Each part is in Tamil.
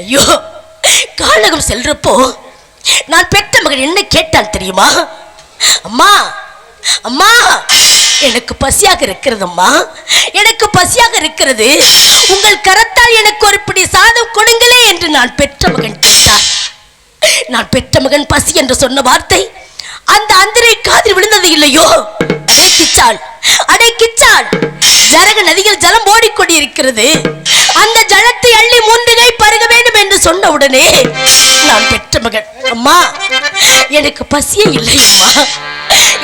ஐயோ காலகம் செல்றப்போ நான் பெற்ற மகன் என்ன கேட்டால் தெரியுமா? அம்மா அம்மா எனக்கு பசியாக இருக்கிறது அம்மா. எனக்கு பசியாக இருக்கிறது. உங்கள் கரத்தால் எனக்கு ஒரு பிடி சாதம் கொடுங்களே என்று நான் பெற்ற மகன் கேட்டார். நான் பெற்ற மகன் பசி என்று சொன்ன வார்த்தை அந்த அந்தரை காதில் விழுந்தது இல்லையோ? அடைக்கிச்சாள் அடைக்கிச்சாள் ஜரக நதியில் ஜலம் ஓடிக்கொண்டிருக்கிறது. அந்த ஜலத்தை அள்ளி மூன்றினை பருக வேண்டும் என்று சொன்ன உடனே நான் பெற்ற மகன். அம்மா எனக்கு பசியே இல்லையம்மா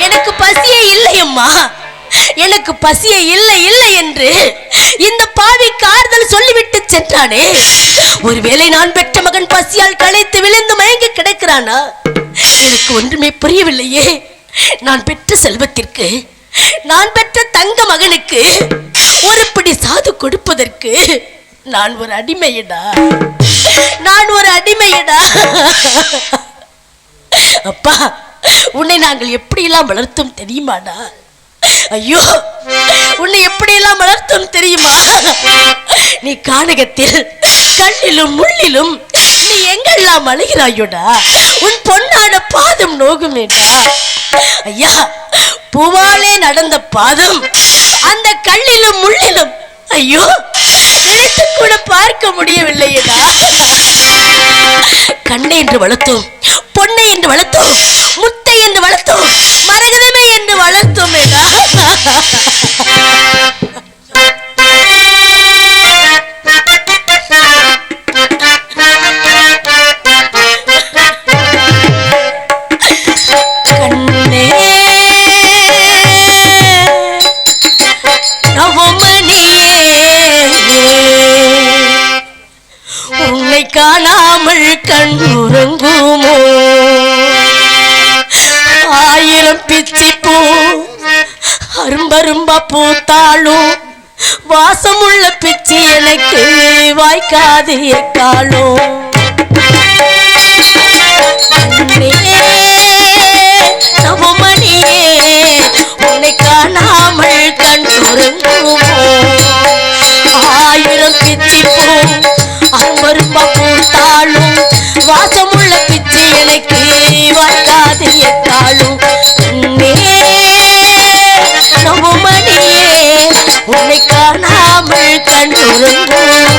எனக்கு பசியே இல்லையம்மா எனக்கு பசியே இல்லை இல்லை என்று இந்த பாவி கார்தல் சொல்லிவிட்டு சென்றானே. ஒருவேளை நான் பெற்ற மகன் பசியால் களைத்து விழுந்து மயங்கி கிடக்கிறானா? எனக்கு ஒன்றுமே புரியவில்லையே. நான் பெற்ற செல்வத்திற்கு நான் பெற்ற தங்க மகனுக்கு ஒரு பிடி சாது கொடுப்பதற்கு நான் ஒரு அடிமையடா. நான் ஒரு அடிமையடா. அப்பா உன்னை நாங்கள் எப்படியெல்லாம் வளர்த்தோம் தெரியுமாடா? ஐயோ உன்னை எப்படியெல்லாம் வளர்த்தோம் தெரியுமா? நீ கானகத்தில் கண்ணிலும் முள்ளிலும் நீ எங்கெல்லாம் அழுகிறாயோடா உன் பொன்னான பாதம் நோகுமேடா. ஐயா பூவாலே நடந்த பாதம் அந்த கல்லிலும் முள்ளிலும். ஐயோ நினைத்து கூட பார்க்க முடியவில்லையடா. கண்ணை என்று வளர்த்தோம் பொண்ணை என்று வளர்த்தோம் முத்தை என்று வளர்த்தோம் மரகதமே என்று வளர்த்தோமேடா. காணாமல் கண்ணுறங்குமோ? ஆயிரம் பிச்சி பூ அரும்பரும்பா பூத்தாலும் வாசமுள்ள பிச்சி எனக்கு வாய்க்காது காலும் நவமணியே உன்னை காணாமல் கண் உறங்குமோ ஆயிரம் பிச்சி பூ காணாமல்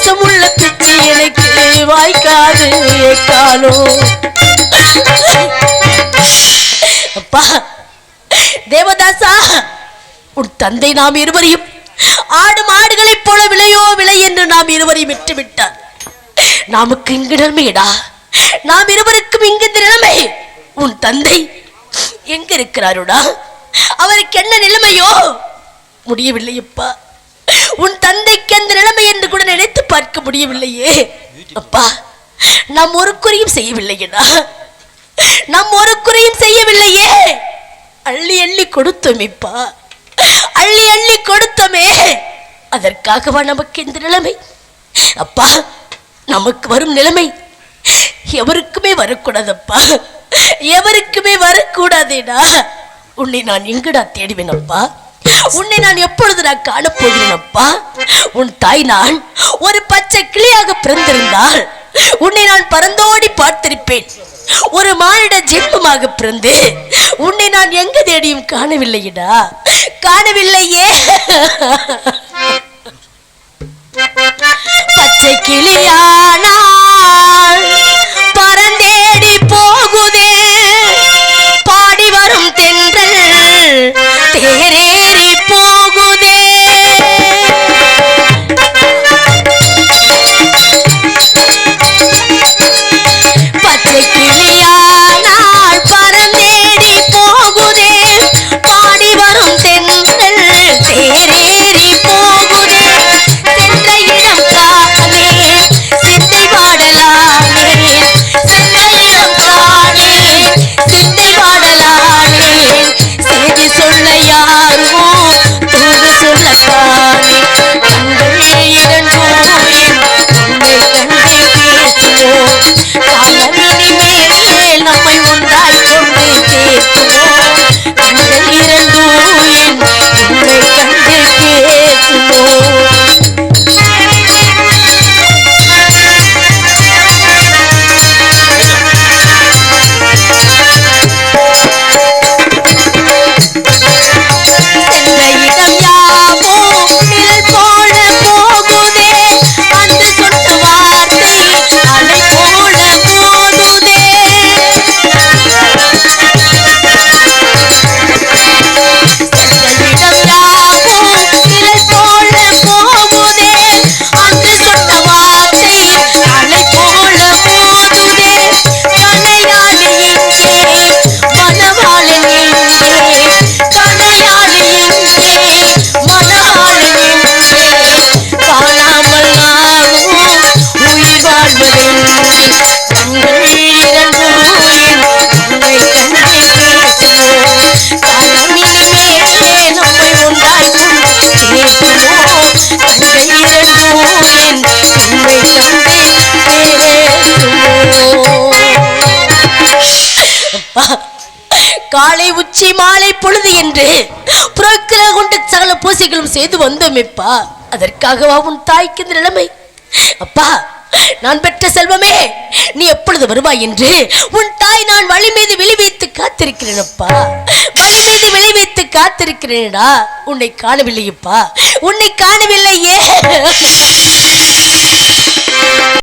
வாசமுள்ள திட்டி எனக்கு வாய்க்காது ஏக்காலும் அப்பா தேவதாசா உன் தந்தை நாம் இருவரையும் ஆடு மாடுகளைப் போல விலையோ விலை என்று நாம் இருவரையும் விட்டுவிட்டார் நமக்கு இங்கு நிலைமையடா. நாம் இருவருக்கும் இங்கு நிலைமை. உன் தந்தை எங்க இருக்கிறாருடா? அவருக்கு என்ன நிலைமையோ? முடியவில்லையப்பா. உன் தந்தைக்கு அந்த நிலைமை என்று கூட நினைத்து பார்க்க முடியவில்லையே. அப்பா நாம் ஒரு குறையும் செய்யவில்லையடா. நாம் ஒரு குறையும் செய்யவில்லையே. அள்ளி அள்ளி கொடுத்தோமேப்பா அள்ளி அள்ளி கொடுத்தோமே. அதற்காகவா நமக்கு இந்த நிலைமை? அப்பா நமக்கு வரும் நிலைமை எவருக்குமே வரக்கூடாதப்பா. எவருக்குமே வரக்கூடாதேடா. உன்னை நான் எங்கடா தேடுவேனப்பா உன்னை நான் எப்பொழுது நான் காணப்போகிறேனப்பா? உன் தாய் நான் ஒரு பச்சை கிளியாக பிறந்திருந்தால் உன்னை நான் பறந்தோடி பார்த்திருப்பேன். ஒரு மானிட ஜென்மமாக பிறந்து உன்னை நான் எங்க தேடியும் காணவில்லையடா? காணவில்லையே. பச்சை கிளியானா காலை உச்சி மாலை பொழுது என்று புறக்கிற கொண்டு சகல பூசைகளும் செய்து வந்தோமேப்பா அதற்காகவா உன் தாய்க்கு இந்த நிலைமை? அப்பா நான் பெற்ற செல்வமே நீ எப்பொழுது வருவாய் என்று உன் தாய் நான் வழி மீது விழி வைத்து காத்திருக்கிறேன் வழி மீது விழி வைத்து காத்திருக்கிறேனடா. உன்னை காணவில்லையப்பா. உன்னை காணவில்லையே.